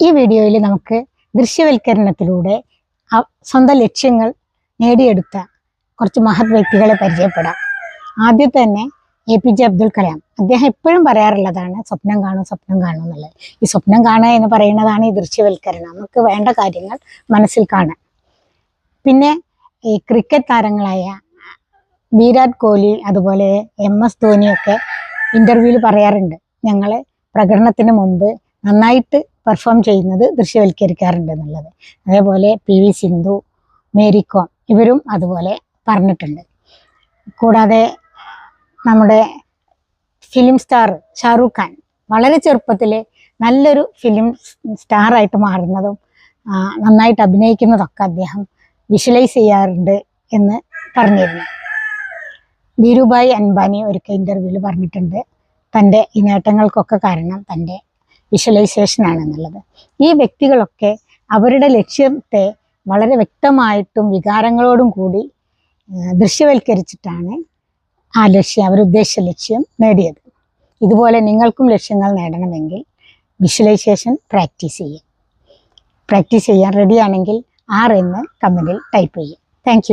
ഈ വീഡിയോയിൽ നമുക്ക് ദൃശ്യവൽക്കരണത്തിലൂടെ സ്വന്തം ലക്ഷ്യങ്ങൾ നേടിയെടുത്ത കുറച്ച് മഹത് വ്യക്തികളെ പരിചയപ്പെടാം. ആദ്യം തന്നെ A P J Abdul Kalam. അദ്ദേഹം എപ്പോഴും പറയാറുള്ളതാണ് സ്വപ്നം കാണും സ്വപ്നം കാണും എന്നുള്ളത്. ഈ സ്വപ്നം കാണുക എന്ന് പറയുന്നതാണ് ഈ ദൃശ്യവൽക്കരണം. നമുക്ക് വേണ്ട കാര്യങ്ങൾ മനസ്സിൽ കാണാൻ. പിന്നെ ഈ ക്രിക്കറ്റ് താരങ്ങളായ വിരാട് കോഹ്ലി അതുപോലെ എം എസ് ധോനിയൊക്കെ ഇന്റർവ്യൂവിൽ പറയാറുണ്ട്. ഞങ്ങൾ പ്രകടനത്തിന് മുമ്പ് നന്നായിട്ട് പെർഫോം ചെയ്യുന്നത് ദൃശ്യവൽക്കരിക്കാറുണ്ട് എന്നുള്ളത് അതേപോലെ പി വി സിന്ധു മേരി കോം ഇവരും അതുപോലെ പറഞ്ഞിട്ടുണ്ട്. കൂടാതെ നമ്മുടെ ഫിലിം സ്റ്റാർ ഷാറൂഖ് ഖാൻ വളരെ ചെറുപ്പത്തിൽ നല്ലൊരു ഫിലിം സ്റ്റാറായിട്ട് മാറുന്നതും നന്നായിട്ട് അഭിനയിക്കുന്നതൊക്കെ അദ്ദേഹം വിഷ്വലൈസ് ചെയ്യാറുണ്ട് എന്ന് പറഞ്ഞിരുന്നു. ധീരുഭായ് അൻബാനി ഒരിക്കൽ ഇന്റർവ്യൂവിൽ പറഞ്ഞിട്ടുണ്ട്. തന്റെ ഈ നേട്ടങ്ങൾക്കൊക്കെ കാരണം തന്റെ വിഷ്വലൈസേഷൻ ആണെന്നുള്ളത് ഈ വ്യക്തികളൊക്കെ അവരുടെ ലക്ഷ്യത്തെ വളരെ വ്യക്തമായിട്ടും വികാരങ്ങളോടും കൂടി ദൃശ്യവൽക്കരിച്ചിട്ടാണ് ആ ലക്ഷ്യം അവരുദ്ദേശിച്ച ലക്ഷ്യം നേടിയത്. ഇതുപോലെ നിങ്ങൾക്കും ലക്ഷ്യങ്ങൾ നേടണമെങ്കിൽ വിഷ്വലൈസേഷൻ പ്രാക്ടീസ് ചെയ്യും പ്രാക്ടീസ് ചെയ്യാൻ റെഡിയാണെങ്കിൽ ആർ എന്ന് കമന്റിൽ ടൈപ്പ് ചെയ്യും താങ്ക്